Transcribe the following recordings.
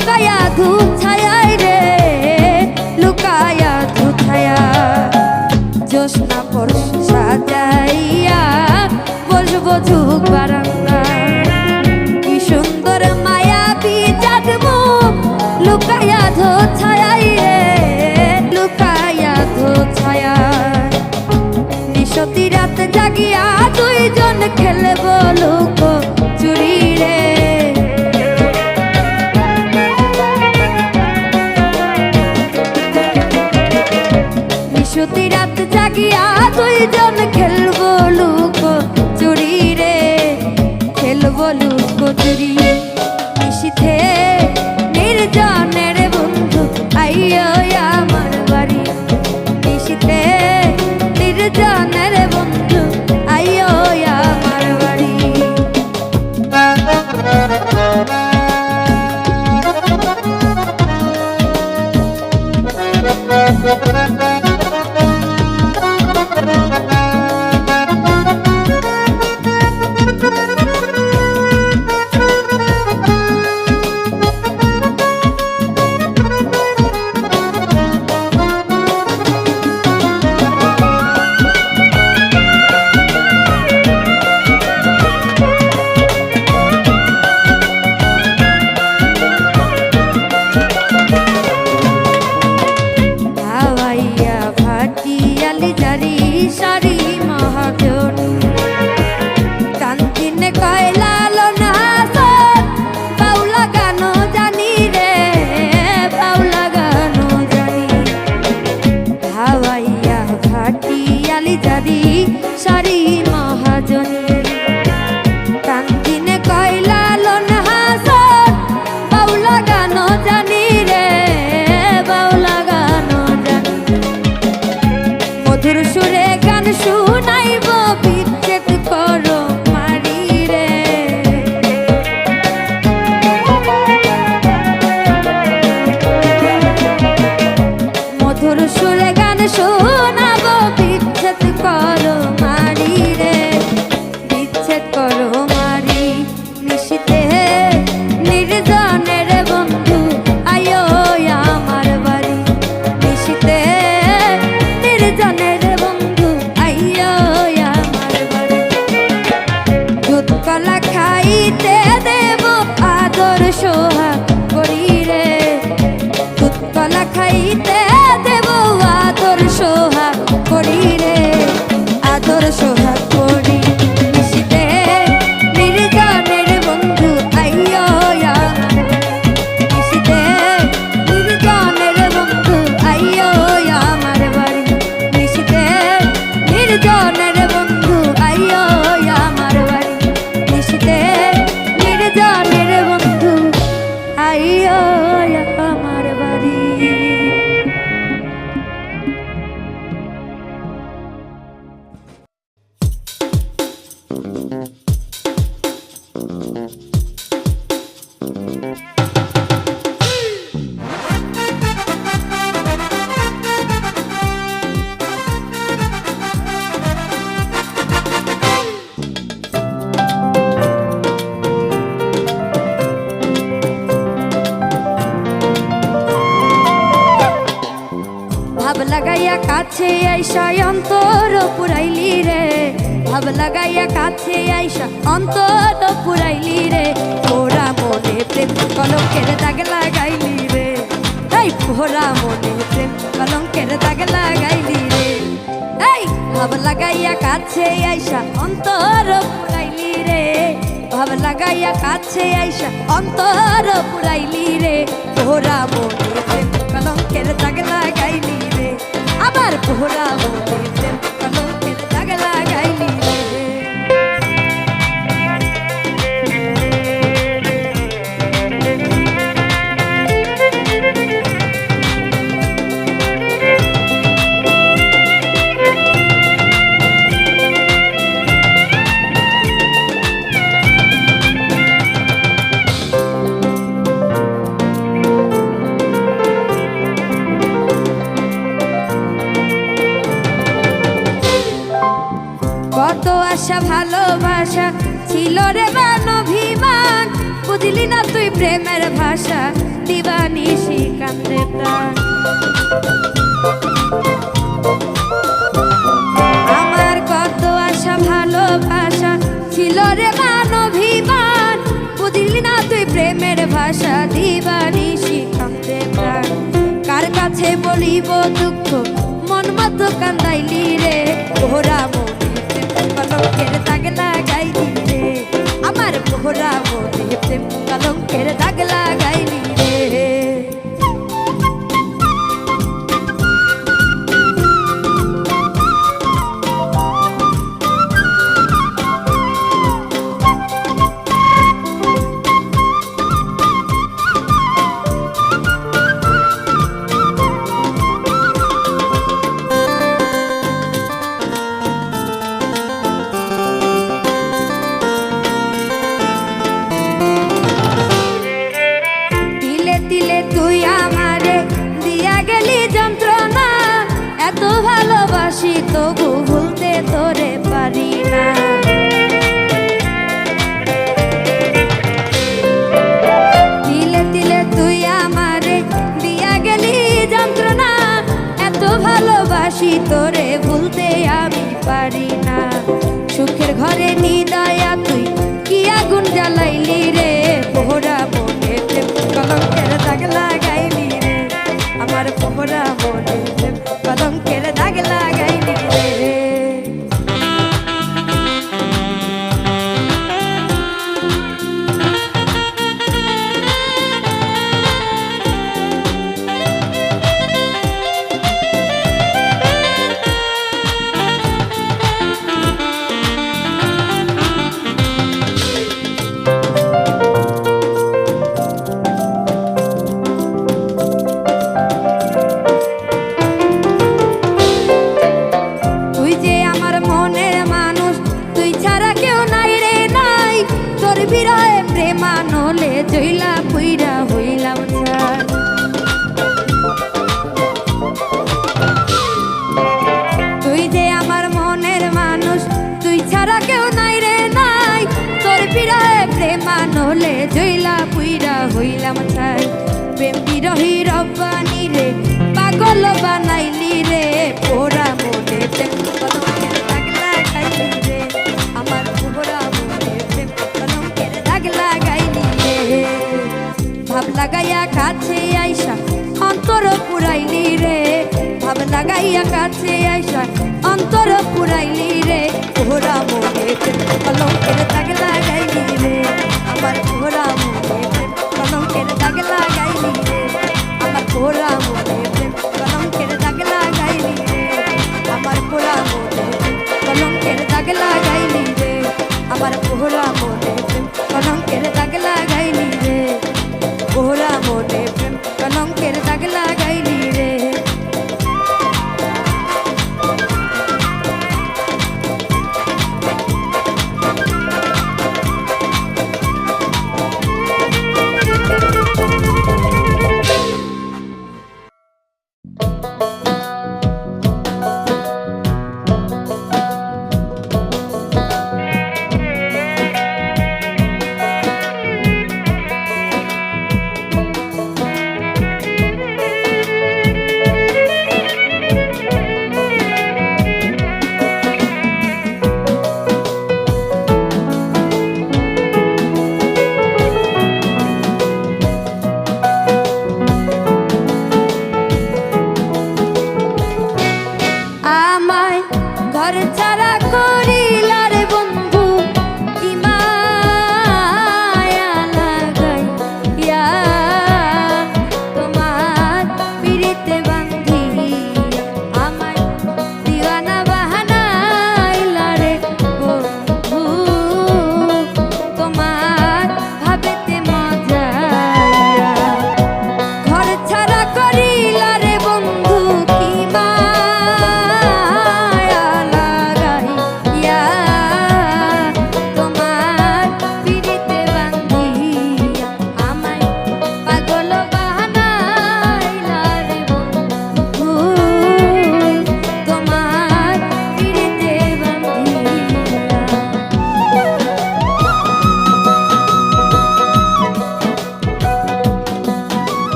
লুকায়া ধুছায় রে, লুকায়া ধুছায়া জোসনা পরশু সাজাইয়া বসবো ঝুক বারান্দা। কি সুন্দর মায়া বিজাগব লুকায়া ধুছায় রে, লুকায়া ধুছায়া নিশতি রাত জাগিয়া দুইজন খেলব লুক দুইজন খেলব লুকো চুরি রে খেলব লুকো চুরি নিশিথে লাগাইয়া কাছে আইসা অন্তর পুরাইলি রে। ওরা মনে প্রেম কলঙ্কের দাগ লাগাইলি রে। এই ভোরা মনে প্রেম কলঙ্কের দাগ লাগাইলি রে। এই ভাব লাগাইয়া কাছে আইসা, অন্তর পুরাইলি রে। ভাব লাগাইয়া কাছে আইসা, অন্তর পুরাইলি রে। ভোরা মনে প্রেম কলঙ্কের দাগ লাগাইলি রে। আবার ভোরা মনে প্রেম কান্দাইলি রে ওরা পারি না। সুখের ঘরে নিয়ে ভালো বানাইলি রে, পোড়া মনে আমার পোড়া মনে দাগ লাগাইলি রে। ভাব লাগাইয়া কাছে আইসা, অন্তর পুরাইলি রে। ভাব লাগাইয়া কাছে আইসা, অন্তর পুরাইলি রে। পোড়া মনে কলঙ্কের দাগ লাগাইলি রে। আমার পোড়া মনে কলঙ্কের দাগ লাগাইলি রে। আমার পোড়া মনে পোহরা মোরে কলঙ্কের দাগ লাগাইলি রে আমার পোহরা মোরে কলঙ্কের দাগ লাগাইলি রে।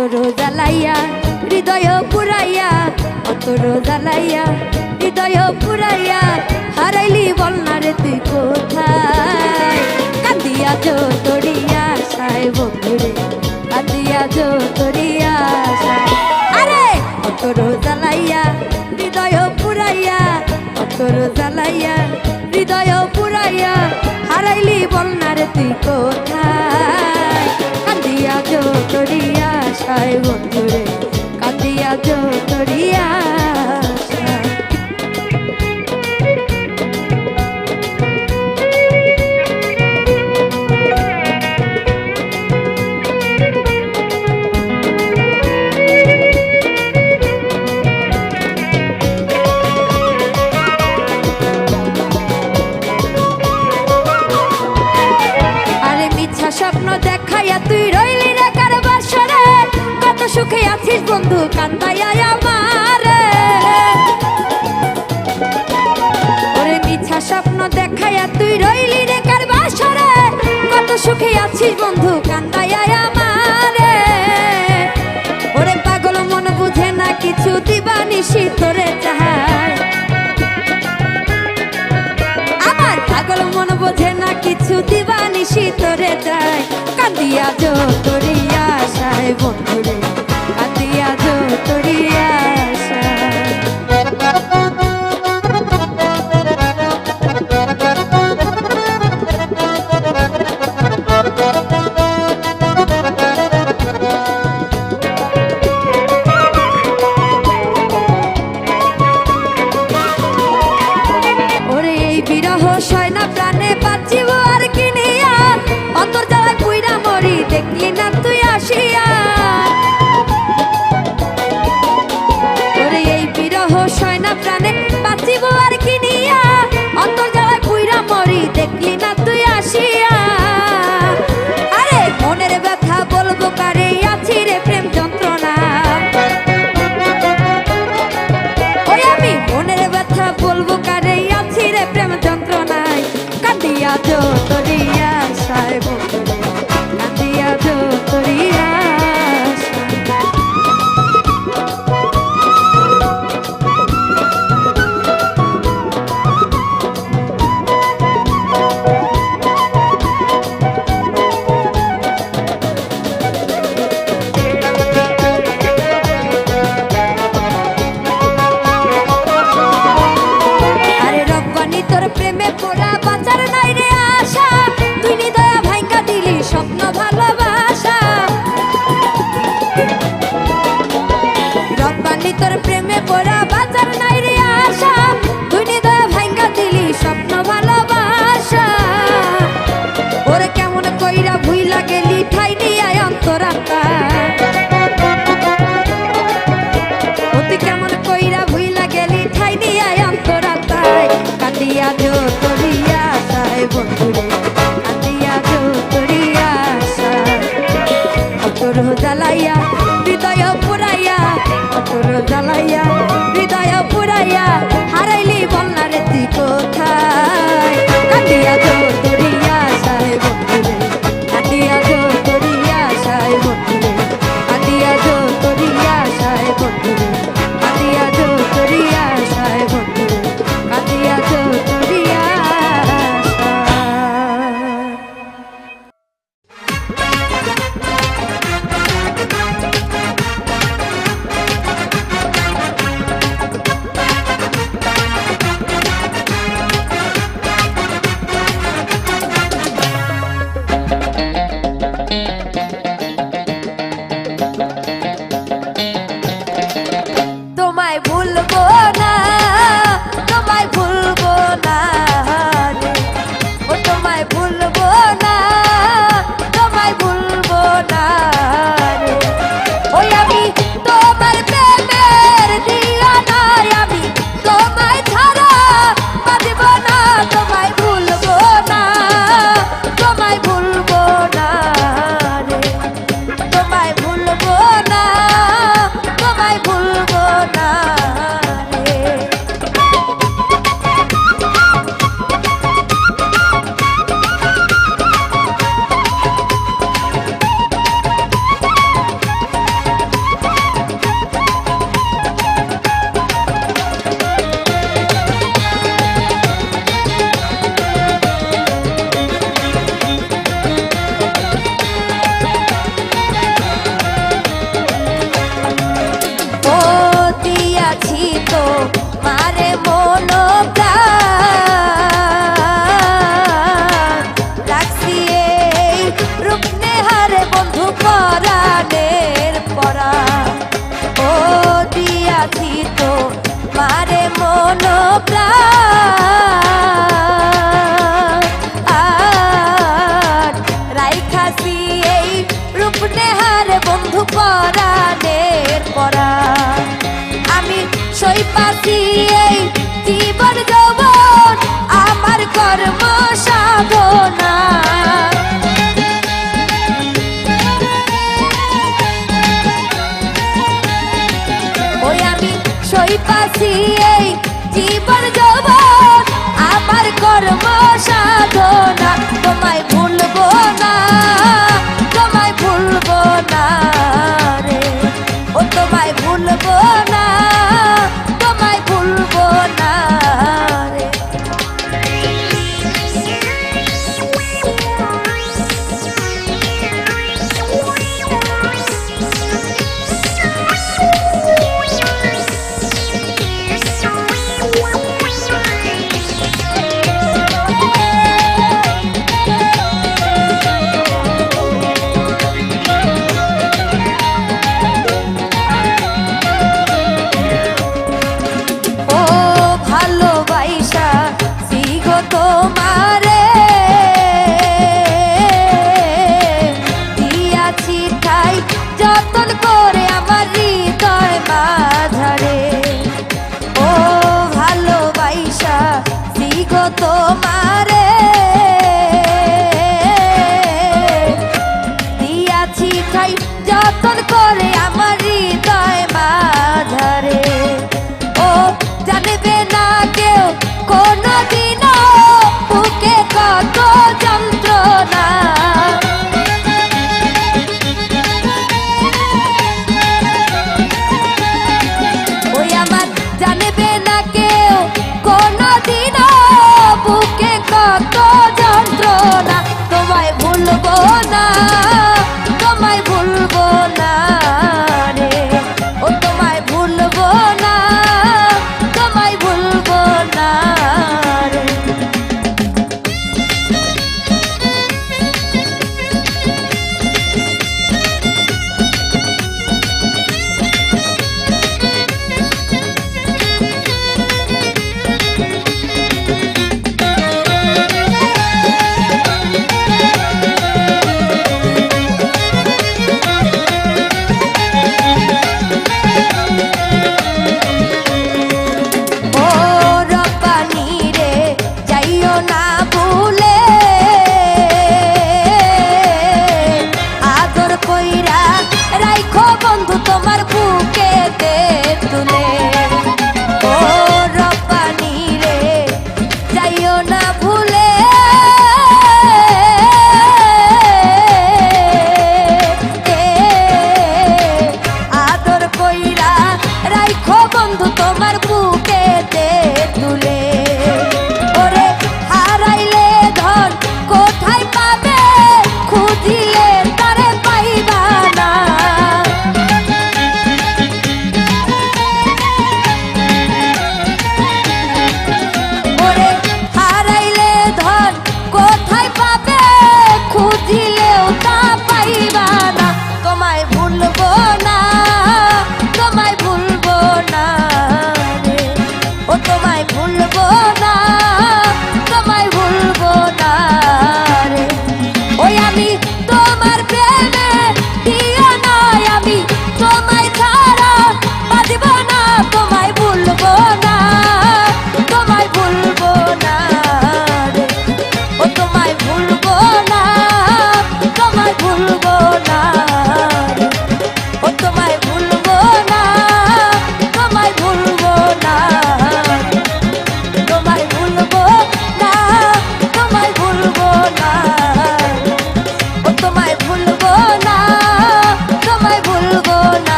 অন্তর জ্বালাইয়া, হৃদয় পুরাইয়া অন্তর জ্বালাইয়া, হৃদয় পুরাইয়া, হারাইলি বল না রে তুই কোথায়? কান্দিয়া যো তরিয়া সাই বন্ধুরে কান্দিয়া যো তরিয়া সাই আরে! অন্তর জ্বালাইয়া, হৃদয় পুরাইয়া অন্তর জ্বালাইয়া, হৃদয় পুরাইয়া, হারাইলি বল না রে তুই কোথায়? তরিয়া বন্ধুরে কান্দিয়া যো সুখে আছিস বন্ধু কান্দাইয়া আমার। ওরে মিথ্যা স্বপ্ন দেখাইয়া তুই রইলি রে কার বাসরে। কত সুখে আছিস বন্ধু কান্দাইয়া আমার। ওরে পাগল, মন বুঝে না কিছু দিবা নিশি তোরে আমার পাগল, মন বোঝে না কিছু দিবানি শীতরে যায় কান্দিয়া যো তরিয়া আশায় বন্ধুরে। প্রাণে বাঁচিব আর কিনিয়া অন্তর জ্বালা কুইরা মরি দেখলি না তুই আসিয়া? দিয়াছি তো মারে মন সাধনা